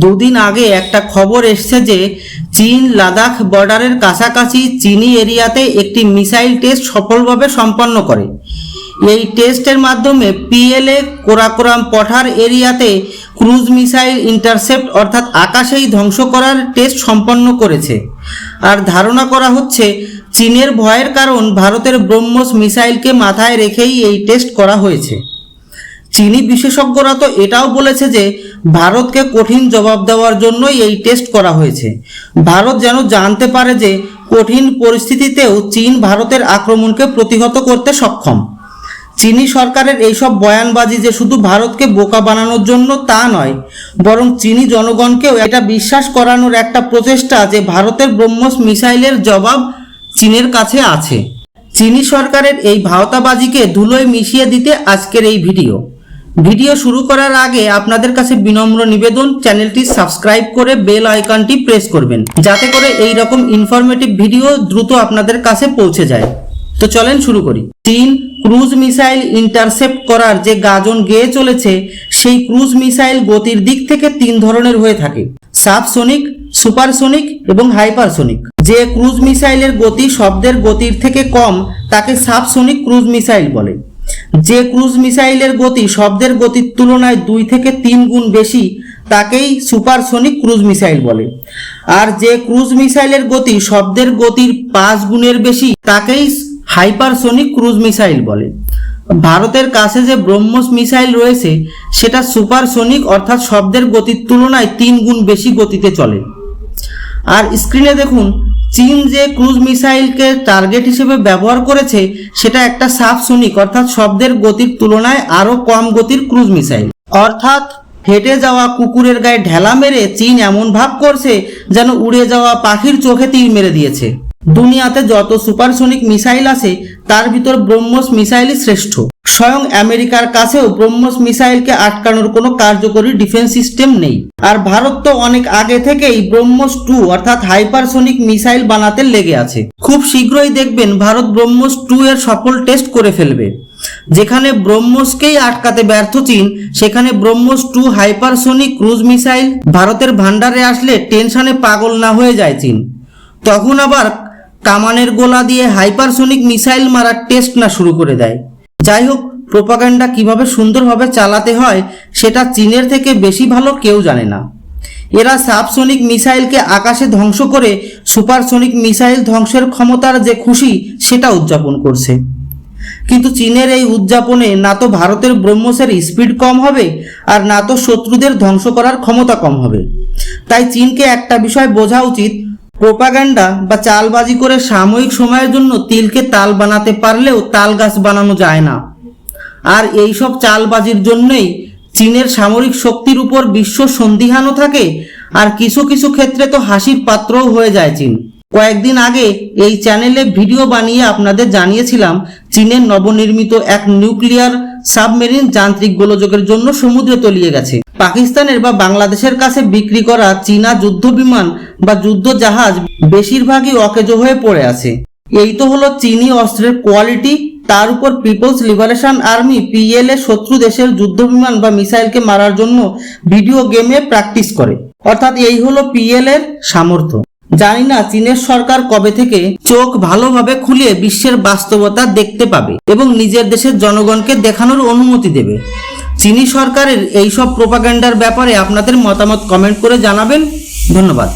দুদিন আগে একটা খবর এসছে যে চীন লাদাখ বর্ডারের কাছাকাছি চিনি এরিয়াতে একটি মিসাইল টেস্ট সফলভাবে সম্পন্ন করে। এই টেস্টের মাধ্যমে পিএলএ কোরাকোরাম পঠার এরিয়াতে ক্রুজ মিসাইল ইন্টারসেপ্ট অর্থাৎ আকাশেই ধ্বংস করার টেস্ট সম্পন্ন করেছে। আর ধারণা করা হচ্ছে, চীনের ভয়ের কারণ ভারতের ব্রহ্মস মিসাইলকে মাথায় রেখেই এই টেস্ট করা হয়েছে। চীনি বিশেষজ্ঞরা তো এটাও বলেছে যে ভারতকে কঠিন জবাব দেওয়ার জন্যই এই টেস্ট করা হয়েছে। ভারত যেন জানতে পারে যে কঠিন পরিস্থিতিতেও চীন ভারতের আক্রমণকে প্রতিহত করতে সক্ষম। চীনি সরকারের এইসব বয়ানবাজি যে শুধু ভারতকে বোকা বানানোর জন্য তা নয়, বরং চীনি জনগণকেও এটা বিশ্বাস করানোর একটা প্রচেষ্টা যে ভারতের ব্রহ্মস মিসাইলের জবাব চীনের কাছে আছে। চীনি সরকারের এই ভাওতাবাজিকে ধুলোয় মিশিয়ে দিতে আজকের এই ভিডিও। ভিডিও শুরু করার আগে আপনাদের কাছে বিনম্র নিবেদন, চ্যানেলটি সাবস্ক্রাইব করে বেল আইকনটি প্রেস করবেন, যাতে করে এই রকম ইনফরমেটিভ ভিডিও দ্রুত আপনাদের কাছে পৌঁছে যায়। তো চলেন শুরু করি। চীন ক্রুজ মিসাইল ইন্টারসেপ্ট করার যে গাজন গেয়ে চলেছে, সেই ক্রুজ মিসাইল গতির দিক থেকে তিন ধরনের হয়ে থাকে। সাবসোনিক, সুপারসোনিক এবং হাইপারসোনিক। যে ক্রুজ মিসাইলের গতি শব্দের গতির থেকে কম, তাকে সাবসোনিক ক্রুজ মিসাইল বলে। যে ক্রুজ মিসাইলের গতি শব্দের গতির তুলনায় দুই থেকে তিন গুণ বেশি, তাকেই সুপারসনিক ক্রুজ মিসাইল বলে। আর যে ক্রুজ মিসাইলের গতি শব্দের গতির পাঁচ গুণের বেশি, তাকেই হাইপারসনিক ক্রুজ মিসাইল বলে। ভারতের কাছে যে ব্রহ্মস মিসাইল রয়েছে, সেটা সুপারসনিক অর্থাৎ শব্দের গতির তুলনায় তিন গুণ বেশি গতিতে চলে। আর স্ক্রিনে দেখুন চীন যে ক্রুজ মিসাইলকে টার্গেট হিসেবে ব্যবহার করেছে, সেটা একটা সাবসোনিক অর্থাৎ শব্দের গতির তুলনায় আরও কম গতির ক্রুজ মিসাইল। অর্থাৎ হেঁটে যাওয়া কুকুরের গায়ে ঢেলা মেরে চীন এমন ভাব করছে যেন উড়ে যাওয়া পাখির চোখে তীর মেরে দিয়েছে। দুনিয়াতে যত সুপারসোনিক মিসাইল আছে, তার ভিতর ব্রহ্মস মিসাইলই শ্রেষ্ঠ। স্বয়ং আমেরিকার কাছেও ব্রহ্মস মিসাইলকে আটকানোর কোনো কার্যকরী ডিফেন্স সিস্টেম নেই। আর ভারত তো অনেক আগে থেকেই ব্রহ্মস টু অর্থাৎ হাইপারসোনিক মিসাইল বানাতে লেগে আছে। খুব শীঘ্রই দেখবেন ভারত ব্রহ্মস টু এর সফল টেস্ট করে ফেলবে। যেখানে ব্রহ্মসকেই আটকাতে ব্যর্থ চীন, সেখানে BrahMos two hypersonic cruise missile ভারতের ভান্ডারে আসলে টেনশনে পাগল না হয়ে যায় চীন। তখন আবার কামানের গোলা দিয়ে হাইপারসোনিক মিসাইল মারার টেস্ট না শুরু করে দেয়। যাই হোক প্রোপাগান্ডা কীভাবে সুন্দরভাবে চালাতে হয়, সেটা চীনের থেকে বেশি ভালো কেউ জানে না। এরা সাবসোনিক মিসাইলকে আকাশে ধ্বংস করে সুপারসোনিক মিসাইল ধ্বংসের ক্ষমতার যে খুশি, সেটা উদযাপন করছে। কিন্তু চীনের এই উদযাপনে না তো ভারতের ব্রহ্মসের স্পিড কম হবে, আর না তো শত্রুদের ধ্বংস করার ক্ষমতা কম হবে। তাই চীনকে একটা বিষয় বোঝা উচিত প্রোপাগান্ডা বা চালবাজি করে সাময়িক সময়ের জন্য তিলকে তাল বানাতে পারলেও তাল গাছ বানানো যায় না। আর এই সব চালবাজির জন্যই চীনের সামরিক শক্তির উপর বিশ্ব সন্দিহানও থাকে, আর কিছু কিছু ক্ষেত্রে তো হাসির পাত্রও হয়ে যায় চীন। কয়েকদিন আগে এই চ্যানেলে ভিডিও বানিয়ে আপনাদের জানিয়েছিলাম, চীনের নবনির্মিত এক নিউক্লিয়ার সাবমেরিন যান্ত্রিক গোলযোগের জন্য সমুদ্রে তলিয়ে গেছে। পাকিস্তানের বা বাংলাদেশের কাছে বিক্রি করা চীনা যুদ্ধ বিমান বা যুদ্ধ জাহাজ বেশিরভাগই অকেজো হয়ে পড়ে আছে। এই তো হলো চীনি অস্ত্রের কোয়ালিটি, তার উপর পিপলস লিবারেশন আর্মি, পিএলএ শত্রু দেশের যুদ্ধ বিমান বা মিসাইলকে মারার জন্য ভিডিও গেমে প্র্যাকটিস করে। অর্থাৎ এই হলো পিএল এর সামর্থ্য। জানি না চীনের সরকার কবে থেকে চোখ ভালোভাবে খুলে বিশ্বের বাস্তবতা দেখতে পাবে এবং নিজের দেশের জনগণকে দেখানোর অনুমতি দেবে। চীনি সরকারের এইসব প্রোপাগ্যান্ডার ব্যাপারে আপনাদের মতামত কমেন্ট করে জানাবেন। ধন্যবাদ।